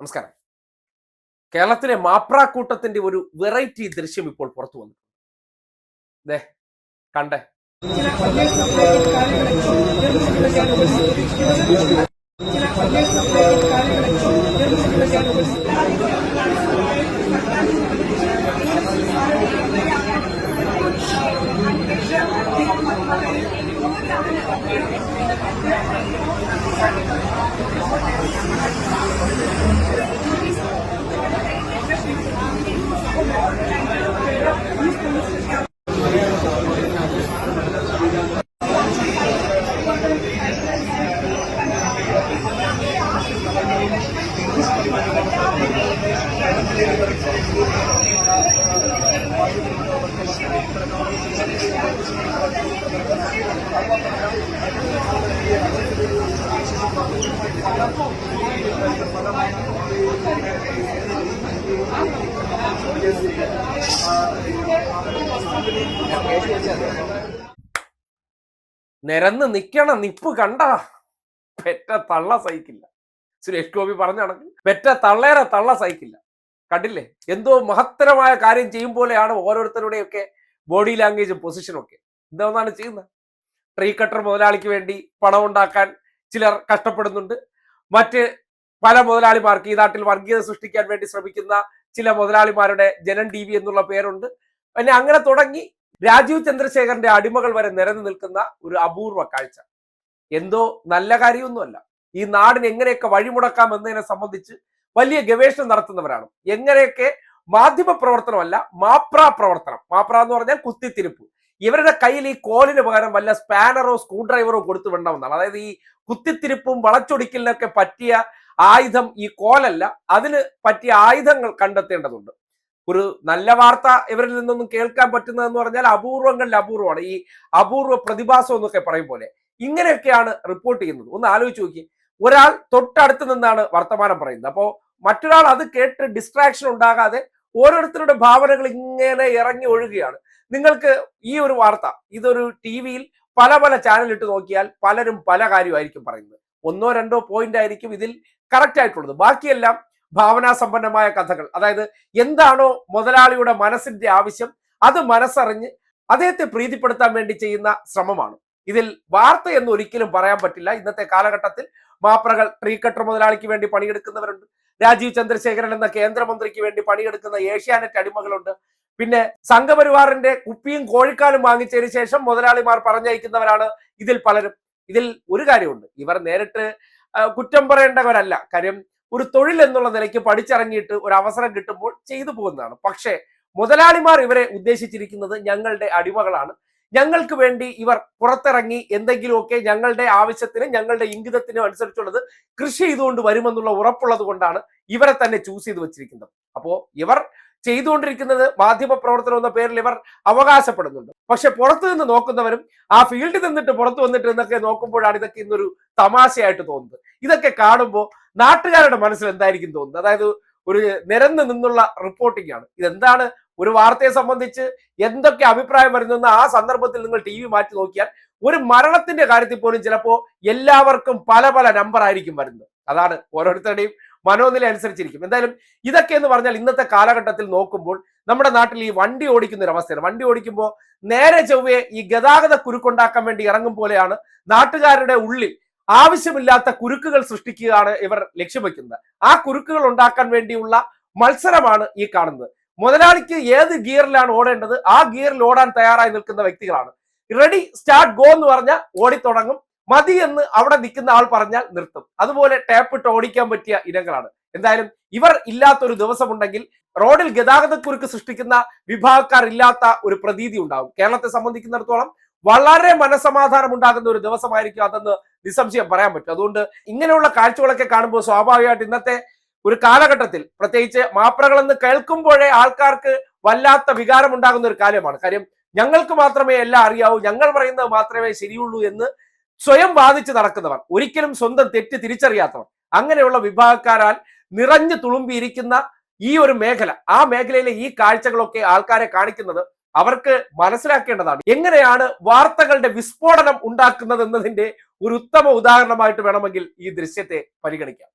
നമസ്കാരം. കേരളത്തിലെ മാപ്രാക്കൂട്ടത്തിന്റെ ഒരു വെറൈറ്റി ദൃശ്യം ഇപ്പോൾ പുറത്തു വന്നു. ദേ കണ്ടേ. നിരന്ന് നിക്കണം നിപ്പ് കണ്ട. പെറ്റ തള്ള സഹിക്കില്ല. സുരേഷ് ഗോപി പറഞ്ഞ കണക്ക്. പെറ്റ തള്ളേറെ തള്ള സഹിക്കില്ല. കണ്ടില്ലേ? എന്തോ മഹത്തരമായ കാര്യം ചെയ്യും പോലെയാണ് ഓരോരുത്തരുടെയൊക്കെ ബോഡി ലാംഗ്വേജും പൊസിഷനും ഒക്കെ. എന്തോന്നാണ് ചെയ്യുന്നത്? ട്രീ കട്ടർ മുതലാളിക്ക് വേണ്ടി പണം ഉണ്ടാക്കാൻ ചിലർ കഷ്ടപ്പെടുന്നുണ്ട്. മറ്റ് പല മുതലാളിമാർക്ക് ഈ നാട്ടിൽ വർഗീയത സൃഷ്ടിക്കാൻ വേണ്ടി ശ്രമിക്കുന്ന ചില മുതലാളിമാരുടെ ജനൻ ടി വി എന്നുള്ള പേരുണ്ട്. പിന്നെ അങ്ങനെ തുടങ്ങി രാജീവ് ചന്ദ്രശേഖരന്റെ അടിമകൾ വരെ നിരന്നു നിൽക്കുന്ന ഒരു അപൂർവ കാഴ്ച. എന്തോ നല്ല കാര്യമൊന്നുമല്ല. ഈ നാടിന് എങ്ങനെയൊക്കെ വഴിമുടക്കാം എന്നതിനെ സംബന്ധിച്ച് വലിയ ഗവേഷണം നടത്തുന്നവരാണ്. എങ്ങനെയൊക്കെ മാധ്യമ പ്രവർത്തനമല്ല മാപ്ര പ്രവർത്തനം മാപ്ര എന്ന് പറഞ്ഞാൽ കുത്തിത്തിരിപ്പ്. ഇവരുടെ കയ്യിൽ ഈ കോലിന് പകരം വല്ല സ്പാനറോ സ്ക്രൂ ഡ്രൈവറോ കൊടുത്തു വിടണമെന്നാണ്. അതായത് ഈ കുത്തിത്തിരിപ്പും വളച്ചൊടിക്കലിനൊക്കെ പറ്റിയ ആയുധം ഈ കോലല്ല. അതിന് പറ്റിയ ആയുധങ്ങൾ കണ്ടെത്തേണ്ടതുണ്ട്. ഒരു നല്ല വാർത്ത ഇവരിൽ നിന്നൊന്നും കേൾക്കാൻ പറ്റുന്നതെന്ന് പറഞ്ഞാൽ അപൂർവങ്ങളിൽ അപൂർവമാണ് ഈ അപൂർവ പ്രതിഭാസം എന്നൊക്കെ പറയും പോലെ. ഇങ്ങനെയൊക്കെയാണ് റിപ്പോർട്ട് ചെയ്യുന്നത്. ഒന്ന് ആലോചിച്ച് നോക്കി. ഒരാൾ തൊട്ടടുത്ത് നിന്നാണ് വർത്തമാനം പറയുന്നത്. അപ്പോൾ മറ്റൊരാൾ അത് കേട്ട് ഡിസ്ട്രാക്ഷൻ ഉണ്ടാകാതെ ഓരോരുത്തരുടെ ഭാവനകൾ ഇങ്ങനെ ഇറങ്ങി ഒഴുകുകയാണ്. നിങ്ങൾക്ക് ഈ ഒരു വാർത്ത ഇതൊരു ടി വിയിൽ പല പല ചാനലിട്ട് നോക്കിയാൽ പലരും പല കാര്യമായിരിക്കും പറയുന്നത്. ഒന്നോ രണ്ടോ പോയിന്റ് ആയിരിക്കും ഇതിൽ കറക്റ്റ് ആയിട്ടുള്ളത്. ബാക്കിയെല്ലാം ഭാവനാസമ്പന്നമായ കഥകൾ. അതായത് എന്താണോ മുതലാളിയുടെ മനസ്സിന്റെ ആവശ്യം അത് മനസ്സറിഞ്ഞ് അദ്ദേഹത്തെ പ്രീതിപ്പെടുത്താൻ വേണ്ടി ചെയ്യുന്ന ശ്രമമാണ്. ഇതിൽ വാർത്ത എന്ന് ഒരിക്കലും പറയാൻ പറ്റില്ല. ഇന്നത്തെ കാലഘട്ടത്തിൽ മാപ്രകൾ ട്രീ കട്ടർ മുതലാളിക്ക് വേണ്ടി പണിയെടുക്കുന്നവരുണ്ട്. രാജീവ് ചന്ദ്രശേഖരൻ എന്ന കേന്ദ്രമന്ത്രിക്ക് വേണ്ടി പണിയെടുക്കുന്ന ഏഷ്യാനെറ്റ് അടിമകളുണ്ട്. പിന്നെ സംഘപരിവാറിന്റെ കുപ്പിയും കോഴിക്കാലും വാങ്ങിച്ചതിന് ശേഷം മുതലാളിമാർ പറഞ്ഞയക്കുന്നവരാണ് ഇതിൽ പലരും. ഇതിൽ ഒരു കാര്യമുണ്ട്. ഇവർ നേരിട്ട് കുറ്റം പറയേണ്ടവരല്ല. കാര്യം ഒരു തൊഴിൽ എന്നുള്ള നിലയ്ക്ക് പഠിച്ചിറങ്ങിയിട്ട് ഒരു അവസരം കിട്ടുമ്പോൾ ചെയ്തു പോകുന്നതാണ്. പക്ഷേ മുതലാളിമാർ ഇവരെ ഉദ്ദേശിച്ചിരിക്കുന്നത് ഞങ്ങളുടെ അടിമകളാണ്. ഞങ്ങൾക്ക് വേണ്ടി ഇവർ പുറത്തിറങ്ങി എന്തെങ്കിലുമൊക്കെ ഞങ്ങളുടെ ആവശ്യത്തിന് ഞങ്ങളുടെ ഇംഗിതത്തിനും അനുസരിച്ചുള്ളത് കൃഷി ചെയ്തുകൊണ്ട് വരുമെന്നുള്ള ഉറപ്പുള്ളത് കൊണ്ടാണ് ഇവരെ തന്നെ ചൂസ് ചെയ്ത് വെച്ചിരിക്കുന്നത്. അപ്പോ ഇവർ ചെയ്തുകൊണ്ടിരിക്കുന്നത് മാധ്യമ പ്രവർത്തനം എന്ന പേരിൽ ഇവർ അവകാശപ്പെടുന്നുണ്ട്. പക്ഷെ പുറത്തു നിന്ന് നോക്കുന്നവരും ആ ഫീൽഡിൽ നിന്നിട്ട് പുറത്തു വന്നിട്ട് എന്നൊക്കെ നോക്കുമ്പോഴാണ് ഇതൊക്കെ ഇന്നൊരു തമാശയായിട്ട് തോന്നുന്നത്. ഇതൊക്കെ കാണുമ്പോൾ നാട്ടുകാരുടെ മനസ്സിൽ എന്തായിരിക്കും തോന്നുന്നത്? അതായത് ഒരു നിരന്ന് നിന്നുള്ള റിപ്പോർട്ടിംഗ് ആണ്. ഇതെന്താണ്? ഒരു വാർത്തയെ സംബന്ധിച്ച് എന്തൊക്കെ അഭിപ്രായം വരുന്നെന്ന് ആ സന്ദർഭത്തിൽ നിങ്ങൾ ടി വി മാറ്റി നോക്കിയാൽ ഒരു മരണത്തിന്റെ കാര്യത്തിൽ പോലും ചിലപ്പോൾ എല്ലാവർക്കും പല പല നമ്പർ ആയിരിക്കും വരുന്നത്. അതാണ് ഓരോരുത്തരുടെയും മനോനില അനുസരിച്ചിരിക്കും. എന്തായാലും ഇതൊക്കെ എന്ന് പറഞ്ഞാൽ ഇന്നത്തെ കാലഘട്ടത്തിൽ നോക്കുമ്പോൾ നമ്മുടെ നാട്ടിൽ ഈ വണ്ടി ഓടിക്കുന്ന ഒരു അവസ്ഥയാണ്. വണ്ടി ഓടിക്കുമ്പോൾ നേരെ ചൊവ്വയെ ഈ ഗതാഗത കുരുക്കുണ്ടാക്കാൻ വേണ്ടി ഇറങ്ങും പോലെയാണ് നാട്ടുകാരുടെ ഉള്ളിൽ ആവശ്യമില്ലാത്ത കുരുക്കുകൾ സൃഷ്ടിക്കുകയാണ് ഇവർ ലക്ഷ്യം വെക്കുന്നത്. ആ കുരുക്കുകൾ ഉണ്ടാക്കാൻ വേണ്ടിയുള്ള മത്സരമാണ് ഈ കാണുന്നത്. മുതലാളിക്ക് ഏത് ഗിയറിലാണ് ഓടേണ്ടത്? ആ ഗിയറിൽ ഓടാൻ തയ്യാറായി നിൽക്കുന്ന വ്യക്തികളാണ്. റെഡി സ്റ്റാർട്ട് ഗോ എന്ന് പറഞ്ഞാൽ ഓടിത്തുടങ്ങും. മതി എന്ന് അവിടെ നിൽക്കുന്ന ആൾ പറഞ്ഞാൽ നിർത്തും. അതുപോലെ ടാപ്പ് ഇട്ട് ഓടിക്കാൻ പറ്റിയ ഇനങ്ങളാണ്. എന്തായാലും ഇവർ ഇല്ലാത്തൊരു ദിവസമുണ്ടെങ്കിൽ റോഡിൽ ഗതാഗതക്കുരുക്ക് സൃഷ്ടിക്കുന്ന വിഭാഗക്കാർ ഇല്ലാത്ത ഒരു പ്രതീതി ഉണ്ടാകും കേരളത്തെ സംബന്ധിക്കുന്നിടത്തോളം വളരെ മനസമാധാനം ഉണ്ടാകുന്ന ഒരു ദിവസമായിരിക്കും അതെന്ന് നിസ്സംശയം പറയാൻ പറ്റും. അതുകൊണ്ട് ഇങ്ങനെയുള്ള കാഴ്ചകളൊക്കെ കാണുമ്പോൾ സ്വാഭാവികമായിട്ട് ഇന്നത്തെ ഒരു കാലഘട്ടത്തിൽ പ്രത്യേകിച്ച് മാപ്രകളെന്ന് കേൾക്കുമ്പോഴേ ആൾക്കാർക്ക് വല്ലാത്ത വികാരം ഉണ്ടാകുന്ന ഒരു കാര്യമാണ്. കാര്യം ഞങ്ങൾക്ക് മാത്രമേ എല്ലാം അറിയാവൂ. ഞങ്ങൾ പറയുന്നത് മാത്രമേ ശരിയുള്ളൂ എന്ന് സ്വയം വാദിച്ച് നടക്കുന്നവർ ഒരിക്കലും സ്വന്തം തെറ്റ് തിരിച്ചറിയാത്തവർ അങ്ങനെയുള്ള വിഭാഗക്കാരാൽ നിറഞ്ഞു തുളുമ്പിയിരിക്കുന്ന ഈ ഒരു മേഖല ആ മേഖലയിലെ ഈ കാഴ്ചകളൊക്കെ ആൾക്കാരെ കാണിക്കുന്നത് അവർക്ക് മനസ്സിലാക്കേണ്ടതാണ്. എങ്ങനെയാണ് വാർത്തകളുടെ വിസ്ഫോടനം ഉണ്ടാക്കുന്നത് എന്നതിന്റെ ഒരു ഉത്തമ ഉദാഹരണമായിട്ട് വേണമെങ്കിൽ ഈ ദൃശ്യത്തെ പരിഗണിക്കാം.